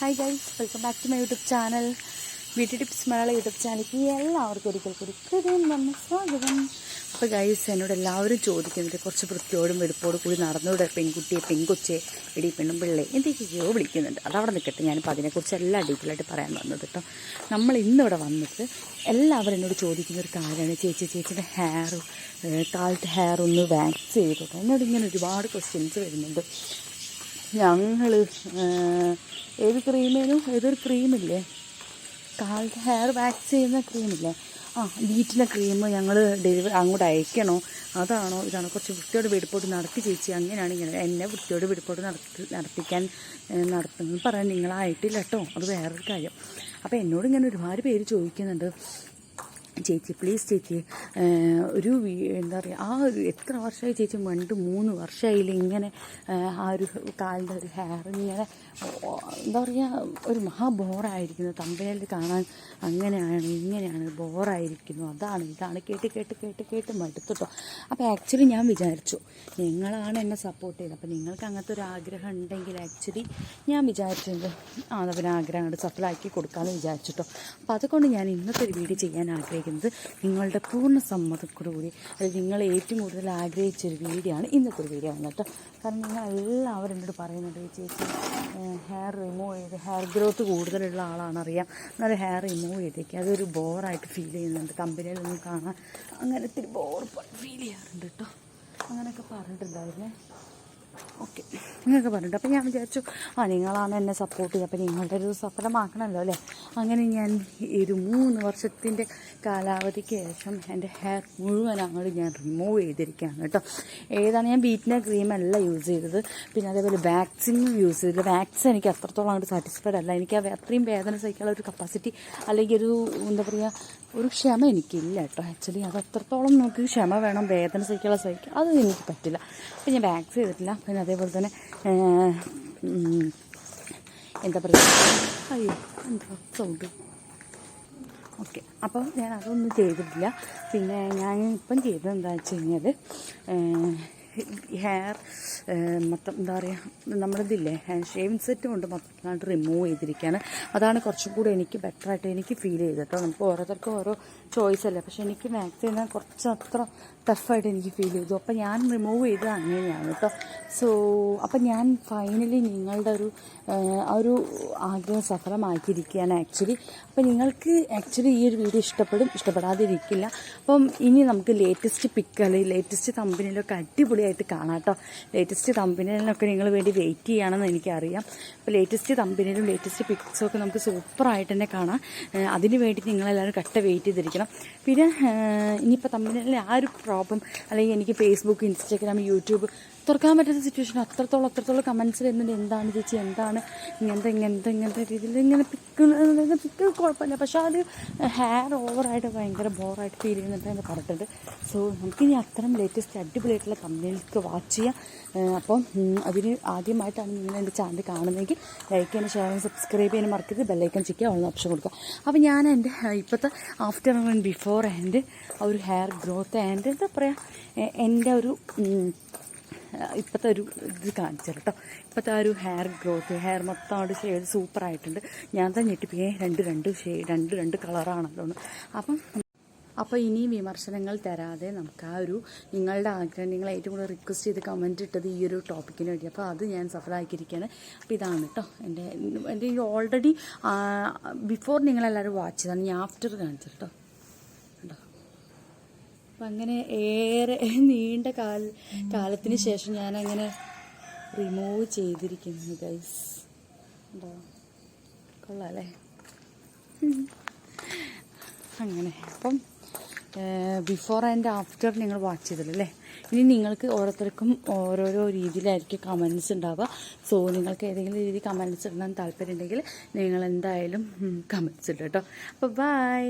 Hi guys welcome back to my YouTube channel beauty tips Malayala YouTube ചാനലിലേക്ക് എല്ലാവർക്കും ഒരിക്കൽ കൂടി വന്ന് സ്വാഗതം. അപ്പോൾ ഗൈസ് എന്നോട് എല്ലാവരും ചോദിക്കുന്നത് കുറച്ച് വൃത്തിയോടും വെടുപ്പോടും കൂടി നടന്നുകൂടെ പെൺകുട്ടിയെ പെൺകൊച്ചെ എടി പെണ്ണും പിള്ളേ എന്തൊക്കെയോ വിളിക്കുന്നുണ്ട്. അതവിടെ നിൽക്കട്ടെ ഞാനിപ്പോൾ അതിനെക്കുറിച്ച് എല്ലാം ഡീറ്റെയിൽ ആയിട്ട് പറയാൻ വന്നത് കേട്ടോ. നമ്മൾ ഇന്നിവിടെ വന്നിട്ട് എല്ലാവരും എന്നോട് ചോദിക്കുന്ന ഒരു കാര്യമാണ്. ചേച്ചി ചേച്ചിയുടെ ഹെയർ കാലത്ത് ഹെയർ ഒന്ന് വാക്സ് ചെയ്തോട്ടോ എന്നോട് ഇങ്ങനെ ഒരുപാട് ക്വസ്റ്റ്യൻസ് വരുന്നുണ്ട്. ഞങ്ങൾ ഏത് ക്രീമേനും ഏതൊരു ക്രീമില്ലേ? കാലത്ത് ഹെയർ വാക്സ് ചെയ്യുന്ന ക്രീമില്ലേ? ആ ബീറ്റിന്റെ ക്രീം ഞങ്ങൾ ഡെലിവറി അങ്ങോട്ട് അയക്കണോ? അതാണോ ഇതാണോ കുറച്ച് വൃത്തിയോട് വെടിപ്പോട്ട് നടത്തി ചേച്ചി. അങ്ങനെയാണ് ഇങ്ങനെ എന്നെ വൃത്തിയോട് വെടിപ്പോട്ട് നടത്തി നടത്തിക്കാൻ നടത്തുന്നത്. പറയാൻ നിങ്ങളായിട്ടില്ല കേട്ടോ. അത് വേറൊരു കാര്യം. അപ്പോൾ എന്നോട് ഇങ്ങനെ ഒരുപാട് പേര് ചോദിക്കുന്നുണ്ട്. ചേച്ചി പ്ലീസ് ചേച്ചി ഒരു എന്താ പറയുക ആ ഒരു എത്ര വർഷമായി ചേച്ചി രണ്ട് മൂന്ന് വർഷമായില്ല ഇങ്ങനെ ആ ഒരു കാലിന്റെ ഒരു ഹെയർ ഇങ്ങനെ എന്താ പറയുക ഒരു മഹാ ബോറായിരിക്കുന്നു തമ്പനയിൽ കാണാൻ അങ്ങനെയാണ് ഇങ്ങനെയാണ് ബോറായിരിക്കുന്നു അതാണ് ഇതാണ്. കേട്ട് കേട്ട് കേട്ട് കേട്ട് മടുത്തുട്ടോ. അപ്പോൾ ആക്ച്വലി ഞാൻ വിചാരിച്ചു നിങ്ങളാണ് എന്നെ സപ്പോർട്ട് ചെയ്തത്. അപ്പോൾ നിങ്ങൾക്ക് അങ്ങനത്തെ ഒരു ആഗ്രഹം ഉണ്ടെങ്കിൽ ആക്ച്വലി ഞാൻ വിചാരിച്ചത് ആ അവനാഗ്രഹം ആക്കി കൊടുക്കാമെന്ന് വിചാരിച്ചിട്ടോ. അപ്പോൾ അതുകൊണ്ട് ഞാൻ ഇന്നത്തെ ഒരു വീഡിയോ ചെയ്യാൻ ആഗ്രഹിക്കുന്നത് നിങ്ങളുടെ പൂർണ സമ്മതത്തോടുകൂടി അല്ലെങ്കിൽ നിങ്ങൾ ഏറ്റവും കൂടുതൽ ആഗ്രഹിച്ച ഒരു വീഡിയോ ആണ് ഇന്നത്തെ ഒരു വീഡിയോ വന്നിട്ട് കാരണം നിങ്ങൾ എല്ലാവരും എന്നോട് പറയുന്നുണ്ട് ചേച്ചി ഹെയർ റിമൂവ് ചെയ്ത് ഹെയർ ഗ്രോത്ത് കൂടുതലുള്ള ആളാണറിയാം എന്നാലും ഹെയർ റിമൂവ് ചെയ്തേക്ക്. അതൊരു ബോറായിട്ട് ഫീൽ ചെയ്യുന്നുണ്ട്. കമ്പനിയിലൊന്നും കാണാൻ അങ്ങനെ ഇത്തിരി ബോർ ഫീൽ ചെയ്യാറുണ്ട് കേട്ടോ. അങ്ങനെയൊക്കെ പറഞ്ഞിട്ടുണ്ടായിരുന്നേ. ഓക്കെ. നിങ്ങൾക്ക് പറഞ്ഞിട്ട് അപ്പോൾ ഞാൻ വിചാരിച്ചു ആ നിങ്ങളാണ് എന്നെ സപ്പോർട്ട് ചെയ്തത്. അപ്പോൾ നിങ്ങളുടെ ഒരു സഫലമാക്കണമല്ലോ അല്ലേ? അങ്ങനെ ഞാൻ ഒരു മൂന്ന് വർഷത്തിന്റെ കാലാവധിക്ക് ശേഷം എന്റെ ഹെയർ മുഴുവൻ അങ്ങോട്ട് ഞാൻ റിമൂവ് ചെയ്തിരിക്കുകയാണ് കേട്ടോ. ഏതാണ് ഞാൻ ബീറ്റിന്റെ ക്രീമല്ല യൂസ് ചെയ്തത്. പിന്നെ അതേപോലെ വാക്സിനും യൂസ് ചെയ്തത്. വാക്സിൻ എനിക്ക് അത്രത്തോളം അങ്ങോട്ട് സാറ്റിസ്ഫൈഡ് അല്ല. എനിക്ക് അത്രയും വേദന സഹിക്കാനുള്ള ഒരു കപ്പാസിറ്റി അല്ലെങ്കിൽ ഒരു എന്താ പറയുക ഒരു ക്ഷമ എനിക്കില്ല കേട്ടോ. ആക്ച്വലി അത് അത്രത്തോളം നമുക്ക് ക്ഷമ വേണം വേദന സഹിക്കാനുള്ള സഹിക്കുക അത് എനിക്ക് പറ്റില്ല. അപ്പം ഞാൻ വാക്സ് ചെയ്തിട്ടില്ല. പിന്നെ അതേപോലെ തന്നെ എന്താ പറയുക? അയ്യോ എന്താ സൗണ്ട് ഓക്കെ അപ്പം ഞാൻ അതൊന്നും ചെയ്തിട്ടില്ല. പിന്നെ ഞാൻ ഇപ്പം ചെയ്തത് എന്താ വെച്ച് കഴിഞ്ഞാൽ ഹെയർ മൊത്തം എന്താ പറയുക നമ്മളിതില്ലേ ഹാൻഡ് ഷേവിങ് സെറ്റ് കൊണ്ട് മൊത്തമായിട്ട് റിമൂവ് ചെയ്തിരിക്കുകയാണ് അതാണ് കുറച്ചും കൂടി എനിക്ക് ബെറ്ററായിട്ട് എനിക്ക് ഫീൽ ചെയ്തത് കേട്ടോ നമുക്ക് ഓരോരുത്തർക്കും ഓരോ ചോയ്സ് അല്ലേ. പക്ഷേ എനിക്ക് മാക്സ് ചെയ്യുന്ന കുറച്ച് അത്ര ടഫായിട്ട് എനിക്ക് ഫീൽ ചെയ്തു. അപ്പോൾ ഞാൻ റിമൂവ് ചെയ്തത് അങ്ങനെയാണ് കേട്ടോ സോ അപ്പം ഞാൻ ഫൈനലി നിങ്ങളുടെ ഒരു ആ ഒരു ആഗ്രഹം സഫലമാക്കിയിരിക്കുകയാണ് ആക്ച്വലി അപ്പം നിങ്ങൾക്ക് ആക്ച്വലി ഈ ഒരു വീഡിയോ ഇഷ്ടപ്പെടും ഇഷ്ടപ്പെടാതിരിക്കില്ല. അപ്പം ഇനി നമുക്ക് ലേറ്റസ്റ്റ് പിക്ക് അല്ലെങ്കിൽ ലേറ്റസ്റ്റ് കമ്പനിയിലൊക്കെ അടിപൊളിയായിട്ട് കാണാം കേട്ടോ ലേറ്റസ്റ്റ് തമ്പിനൊക്കെ നിങ്ങൾ വേണ്ടി വെയിറ്റ് ചെയ്യുകയാണെന്ന് എനിക്കറിയാം. അപ്പോൾ ലേറ്റസ്റ്റ് തമ്പിനും ലേറ്റസ്റ്റ് പിക്സും ഒക്കെ നമുക്ക് സൂപ്പറായിട്ട് തന്നെ കാണാം. അതിന് വേണ്ടി നിങ്ങളെല്ലാവരും കട്ട വെയിറ്റ് ചെയ്തിരിക്കണം. പിന്നെ ഇനിയിപ്പോൾ തമ്പിനെ ആ ഒരു പ്രോബ്ലം അല്ലെങ്കിൽ എനിക്ക് ഫേസ്ബുക്ക് ഇൻസ്റ്റാഗ്രാം യൂട്യൂബ് തുറക്കാൻ പറ്റുന്ന സിറ്റുവേഷൻ അത്രത്തോളം അത്രത്തോളം കമൻസ് വരുന്നുണ്ട്. എന്താണ് ചേച്ചി? എന്താണ്? ഇങ്ങനത്തെ ഇങ്ങനത്തെ ഇങ്ങനത്തെ രീതിയിൽ ഇങ്ങനെ പിക്ക് പിക്ക് കുഴപ്പമില്ല. പക്ഷേ അത് ഹെയർ ഓവറായിട്ട് ഭയങ്കര ബോറായിട്ട് ഫീൽ ചെയ്യുന്നുണ്ട് എന്ന് പറഞ്ഞിട്ടുണ്ട്. സോ നമുക്കിനി അത്തരം ലേറ്റസ്റ്റ് അടിപൊളിയായിട്ടുള്ള കമ്പനികൾക്ക് വാച്ച് ചെയ്യാം. അപ്പം അതിന് ആദ്യമായിട്ടാണ് നിങ്ങൾ എന്റെ ചാനൽ കാണുന്നതെങ്കിൽ ലൈക്ക് ചെയ്യാനും ഷെയർ ചെയ്യാനും സബ്സ്ക്രൈബ് ചെയ്യാനും മറക്കരുത്. ബെല്ലൈക്കൺ ചിക്കുക ഉള്ള ഓപ്ഷൻ കൊടുക്കുക. അപ്പോൾ ഞാൻ എന്റെ ഇപ്പോഴത്തെ ആഫ്റ്റർ ആൻഡ് ബിഫോർ ആൻഡ് ആ ഒരു ഹെയർ ഗ്രോത്ത് ആൻഡ് എന്താ പറയുക എന്റെ ഒരു ഇപ്പോഴത്തെ ഒരു ഇത് കാണിച്ചു കേട്ടോ ഇപ്പോഴത്തെ ആ ഒരു ഹെയർ ഗ്രോത്ത് ഹെയർ മൊത്തം അവിടെ ഷെയ്ഡ് സൂപ്പറായിട്ടുണ്ട് ഞാൻ തന്നെ ഞെട്ടിപ്പിക്കേ. രണ്ട് രണ്ട് ഷെയ്ഡ് രണ്ട് രണ്ട് കളറാണല്ലോ. അപ്പം അപ്പോൾ ഇനിയും വിമർശനങ്ങൾ തരാതെ നമുക്ക് ആ ഒരു നിങ്ങളുടെ ആഗ്രഹം നിങ്ങൾ ഏറ്റവും കൂടുതൽ റിക്വസ്റ്റ് ചെയ്ത് കമന്റ് ഇട്ടത് ഈ ഒരു ടോപ്പിക്കിന് വേണ്ടി. അപ്പോൾ അത് ഞാൻ സഫലമാക്കിയിരിക്കുകയാണ് അപ്പോൾ ഇതാണ് കേട്ടോ എന്റെ എന്റെ ഈ ഓൾറെഡി ബിഫോർ നിങ്ങളെല്ലാവരും വാച്ച് ചെയ്താണ് ഞാൻ ആഫ്റ്റർ കാണിച്ചത് കേട്ടോ അപ്പം അങ്ങനെ ഏറെ നീണ്ട കാല കാലത്തിന് ശേഷം ഞാൻ അങ്ങനെ റിമൂവ് ചെയ്തിരിക്കുന്നു ഗൈസ് ഉണ്ടോ? കൊള്ളാല്ലേ? അങ്ങനെ. അപ്പം ബിഫോർ ആൻഡ് ആഫ്റ്റർ നിങ്ങൾ വാച്ച് ചെയ്തല്ലേ ഇനി നിങ്ങൾക്ക് ഓരോരുത്തർക്കും ഓരോരോ രീതിയിലായിരിക്കും കമൻസ് ഉണ്ടാവുക. സോ നിങ്ങൾക്ക് ഏതെങ്കിലും രീതി കമൻസ് ഇടാൻ താല്പര്യം ഉണ്ടെങ്കിൽ നിങ്ങൾ എന്തായാലും കമൻസ് ഇടും കേട്ടോ. അപ്പോൾ ബൈ